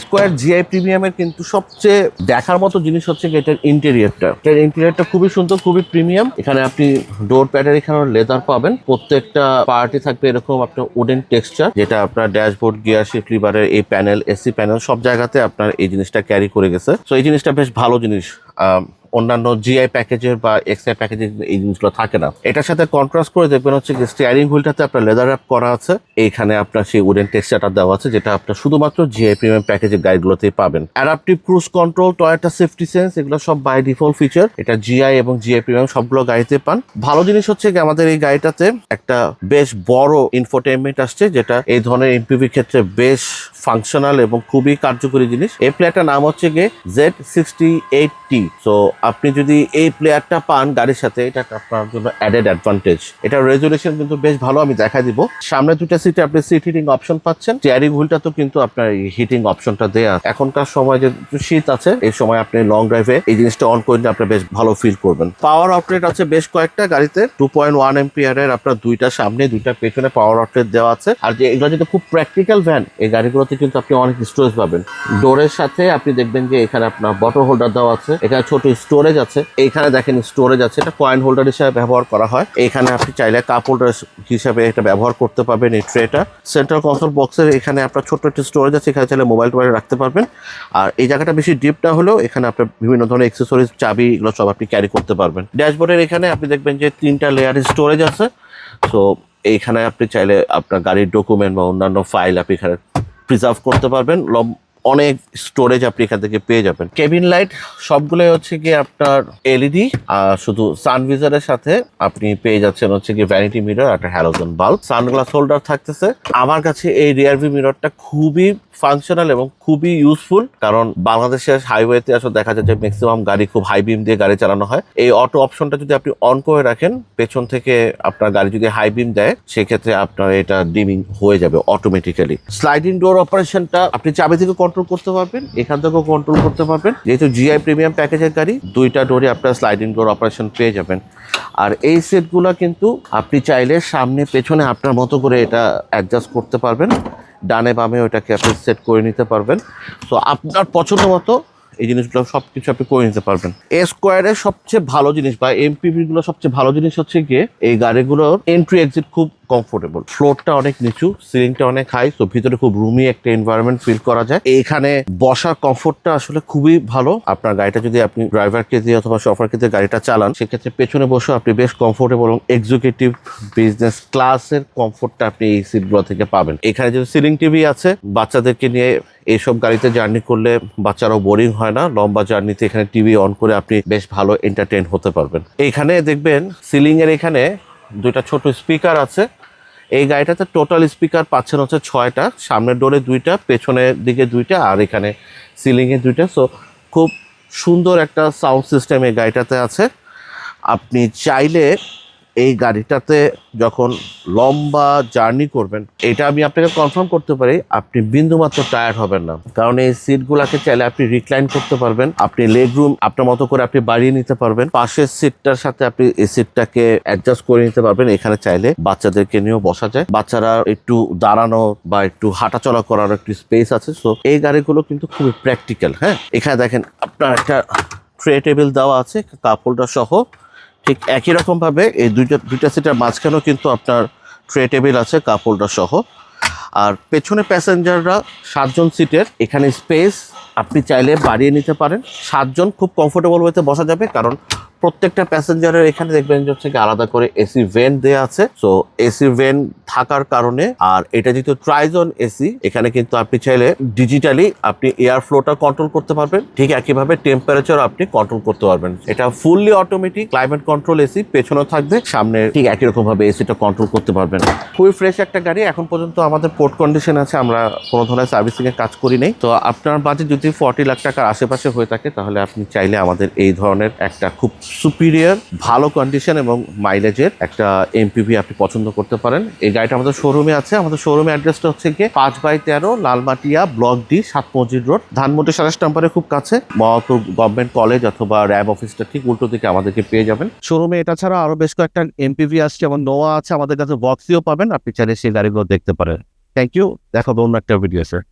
Square GI প্রিমিয়ামের কিন্তু সবচেয়ে দেখার মতো জিনিস হচ্ছে এটার ইন্টেরিয়ারটা এটার ইন্টেরিয়রটা খুবই সুন্দর, খুবই প্রিমিয়াম এখানে আপনি ডোর প্যাডের এখানে লেদার পাবেন। প্রত্যেকটা পার্টি থাকবে এরকম আপনার উডেন টেক্সচার যেটা আপনার ড্যাশবোর্ড গিয়ার শিফট লিভারের এই প্যানেল এসি প্যানেল সব জায়গাতে আপনার এই জিনিসটা ক্যারি করে গেছে। সো এই জিনিসটা বেশ ভালো জিনিস। অন্যান্য জিআই প্যাকেজের বা এক্সআই প্যাকেজের এই জিনিসগুলো থাকে না। এটার সাথে কন্ট্রাস্ট করে দেখবেন হচ্ছে স্টিয়ারিং হুইলটাতে আপনার লেদার র্যাপ করা আছে। এইখানে আপনার সেই উডেন টেক্সচারটা দেওয়া আছে, যেটা আপনার শুধুমাত্র জিআই প্রিমিয়াম প্যাকেজের গাড়িগুলোতেই পাবেন। Adaptive cruise control Toyota safety sense এগুলো সব বাই ডিফল্ট ফিচার এটা জিআই এবং জিআই প্রিমিয়াম সবগুলো গাড়িতে পান। ভালো জিনিস হচ্ছে আমাদের এই গাড়িটাতে একটা বেশ বড় ইনফোটেনমেন্ট আসছে, যেটা এই ধরনের এমপিভি ক্ষেত্রে বেশ ফাংশনাল এবং খুবই কার্যকরী জিনিস। এই প্লেয়ারটার নাম হচ্ছে গিয়ে Z sixty eight T. So আপনি যদি এই প্লেয়ারটা পান গাড়ির সাথে, এটা আপনার জন্য অ্যাডেড অ্যাডভান্টেজ এটা রেজুলেশন কিন্তু বেশ ভালো আমি দেখা দিব। সামনে দুটা সিটে আপনি সিট হিটিং অপশন পাচ্ছেন। চেয়ারিং হুইলটা তো কিন্তু আপনার হিটিং অপশনটা দেয়া এখনকার সময় যে শীত আছে, এই সময় আপনি লং ড্রাইভে এই জিনিসটা অন করলে আপনি বেশ ভালো ফিল করবেন। পাওয়ার আউটলেট আছে বেশ কয়েকটা গাড়িতে। টু পয়েন্ট ওয়ান এমপিয়ারের আপনার দুইটা সামনে, দুইটা পেছনে পাওয়ার আউটলেট দেওয়া আছে। আর যে এগুলো যেটা খুব প্র্যাকটিক্যাল ভ্যান এই গাড়িগুলোতে কিন্তু আপনি অনেক স্টোরেজ পাবেন। ডোরের সাথে আপনি দেখবেন যে এখানে আপনার বটল হোল্ডার দেওয়া আছে। এখানে ছোট স্টোরেজ আছে। এইখানে দেখেন স্টোরেজ আছে। এটা কয়েন হোল্ডার হিসাবে ব্যবহার করা হয়। এখানে আপনি চাইলে কাপ হোল্ডার হিসাবে এটা ব্যবহার করতে পারবেন এই ট্রেটা সেন্ট্রাল কনসোল বক্সের এখানে আপনার ছোট্ট একটা স্টোরেজ আছে। এখানে চাইলে মোবাইল টোবাইল রাখতে পারবেন। আর এই জায়গাটা বেশি ডিপ না হলেও এখানে আপনার বিভিন্ন ধরনের এক্সেসরিজ চাবি এগুলো সব আপনি ক্যারি করতে পারবেন। ড্যাশবোর্ডের এখানে আপনি দেখবেন যে তিনটা লেয়ারের স্টোরেজ আছে। তো এইখানে আপনি চাইলে আপনার গাড়ির ডকুমেন্ট বা অন্যান্য ফাইল আপনি এখানে প্রিজার্ভ করতে পারবেন। অনেক স্টোরেজ আপনি এখান থেকে পেয়ে যাবেন। কেবিন লাইট সবগুলোই হচ্ছে কি আপনার এলইডি আর শুধু সানভিজারের সাথে আপনি পেয়ে যাচ্ছেন হচ্ছে কি ভ্যানিটি মিরর একটা হ্যালোজেন বাল্ব সানগ্লাস হোল্ডার থাকতেছে। আমার কাছে এই রিয়ার ভিউ মিররটা খুবই ফাংশনাল এবং খুবই ইউজফুল কারণ বাংলাদেশের হাইওয়েতে আসলে দেখা যায় যে ম্যাক্সিমাম গাড়ি খুব হাই বিম দিয়ে গাড়ি চালানো হয়। এই অটো অপশনটা যদি আপনি অন করে রাখেন, পেছন থেকে আপনার গাড়ি যদি হাই বিম দেয়, সেক্ষেত্রে আপনার এটা ডিমিং হয়ে যাবে অটোমেটিক্যালি স্লাইডিং ডোর অপারেশনটা আপনি চাবি থেকে কন্ট্রোল করতে পারবেন, এখান থেকেও কন্ট্রোল করতে পারবেন। যেহেতু জিআই প্রিমিয়াম প্যাকেজের গাড়ি, দুইটা ডোরে আপনার স্লাইডিং ডোর অপারেশন পেয়ে যাবেন। আর এই সেটগুলো কিন্তু আপনি চাইলে সামনে পেছনে আপনার মতো করে এটা অ্যাডজাস্ট করতে পারবেন। ডানে বামে ওটাকে আপনি সেট করে নিতে পারবেন। তো আপনার পছন্দ মতো এই জিনিসগুলো সব কিছু আপনি করে নিতে পারবেন। এ স্কোয়ারের সবচেয়ে ভালো জিনিস বা এমপিভি গুলো সবচেয়ে ভালো জিনিস হচ্ছে গিয়ে এই গাড়িগুলোর এন্ট্রি এক্সিট খুব কমফোর্টেবল ফ্লোরটা অনেক নিচু সিলিংটা অনেক হাই তো ভিতরে খুব রুমি একটা এনভায়রনমেন্ট ফিল করা যায়। এখানে বসার কমফোর্টটা আসলে খুবই ভালো। আপনার গাড়িটা যদি আপনি ড্রাইভারকে দিয়ে অথবা শফারকে দিয়ে গাড়িটা চালান, সেক্ষেত্রে পেছনে বসে আপনি বেশ কমফোর্টেবল এবং এক্সিকিউটিভ বিজনেস ক্লাসের কমফোর্টটা আপনি এই সিটগুলো থেকে পাবেন। এখানে যদি সিলিং টিভি আছে, বাচ্চাদেরকে নিয়ে এইসব গাড়িতে জার্নি করলে বাচ্চারাও বোরিং হয় না। লম্বা জার্নিতে এখানে টিভি অন করে আপনি বেশ ভালো এন্টারটেইন হতে পারবেন। এইখানে দেখবেন সিলিং এর এখানে দুইটা ছোট স্পিকার আছে। এই গাড়িটাতে টোটাল স্পিকার পাচ্ছেন হচ্ছে ছয়টা, সামনের ডোরে দুইটা, পেছনের দিকে দুইটা, আর এখানে সিলিংয়ে দুইটা। সো খুব সুন্দর একটা সাউন্ড সিস্টেম এই গাড়িটাতে আছে। আপনি চাইলে এই গাড়িটাতে যখন লম্বা জার্নি করবেন, এটা আমি আপনাকে কনফার্ম করতে পারি, আপনি বিন্দুমাত্র টায়ার্ড হবেন না। কারণ এই সিটগুলোকে চাইলে আপনি রিক্লাইন করতে পারবেন, আপনি লেগ রুম আপনার মতো করে আপনি বাড়িয়ে নিতে পারবেন। পাশের সিটটার সাথে আপনি এই সিটটাকে অ্যাডজাস্ট করে নিতে পারবেন, এখানে চাইলে বাচ্চাদেরকে নিয়েও বসা যায়। বাচ্চারা একটু দাঁড়ানো বা একটু হাঁটাচলা করার একটু স্পেস আছে সো এই গাড়িগুলো কিন্তু খুবই প্র্যাকটিক্যাল হ্যাঁ? এখানে দেখেন, আপনার একটা ট্রে টেবিল দেওয়া আছে কাপ হোল্ডার সহ। ঠিক একই রকম ভাবে এই দুইটা দুইটা সিটের মাঝখানেও কিন্তু আপনার ট্রে টেবিল আছে কাপ হোল্ডার সহ। আর পেছনে প্যাসেঞ্জাররা সাতজন সিটের, এখানে স্পেস আপনি চাইলে বাড়িয়ে নিতে পারেন। সাতজন খুব কমফোর্টেবল ওয়েতে বসা যাবে, কারণ প্রত্যেকটা প্যাসেঞ্জারের এখানে দেখবেন যে হচ্ছে আলাদা করে এসি ভেন্ট দেওয়া আছে। সো এসি ভেন্ট থাকার কারণে আর এটা যেহেতু ট্রাইজন এসি এখানে কিন্তু আপনি চাইলে ডিজিটালি আপনি এয়ার ফ্লোটা কন্ট্রোল করতে পারবেন। ঠিক একইভাবে টেম্পারেচার আপনি কন্ট্রোল করতে পারবেন। এটা fully automatic climate control AC পেছনেও থাকবে, সামনে ঠিক একই রকম ভাবে এসিটা কন্ট্রোল করতে পারবেন। খুবই ফ্রেশ একটা গাড়ি। এখন পর্যন্ত আমাদের পোর্ট কন্ডিশন আছে, আমরা কোনো ধরনের সার্ভিসিং এর কাজ করি নেই। তো আপনার বাজেট যদি ফর্টি লাখ টাকার আশেপাশে হয়ে থাকে, তাহলে আপনি চাইলে আমাদের এই ধরনের একটা খুব সুপিরিয়র ভালো কন্ডিশন এবং মাইলেজের একটা এমপিভি আপনি পছন্দ করতে পারেন। এই গাড়িটা আমাদের শোরুমে আছে। আমাদের শোরুমে অ্যাড্রেসটা হচ্ছে গিয়ে পাঁচ বাই তেরো, লালমাটিয়া ব্লক ডি সাত মসজিদ রোড ধানমন্ডি সাতাশ নাম্বারের খুব কাছে। মহাপুর গভর্নমেন্ট কলেজ অথবা র্যাব অফিসটা ঠিক উল্টো দিকে আমাদেরকে পেয়ে যাবেন। শোরুমে এটা ছাড়া আরও বেশ কয়েকটা এমপিভি আসছে। এবং নোয়া আছে, আমাদের কাছে বক্সিও পাবেন। আপনি চাইলে সেই গাড়িগুলো দেখতে পারেন। থ্যাংক ইউ দেখাবো অন্য একটা ভিডিও স্যার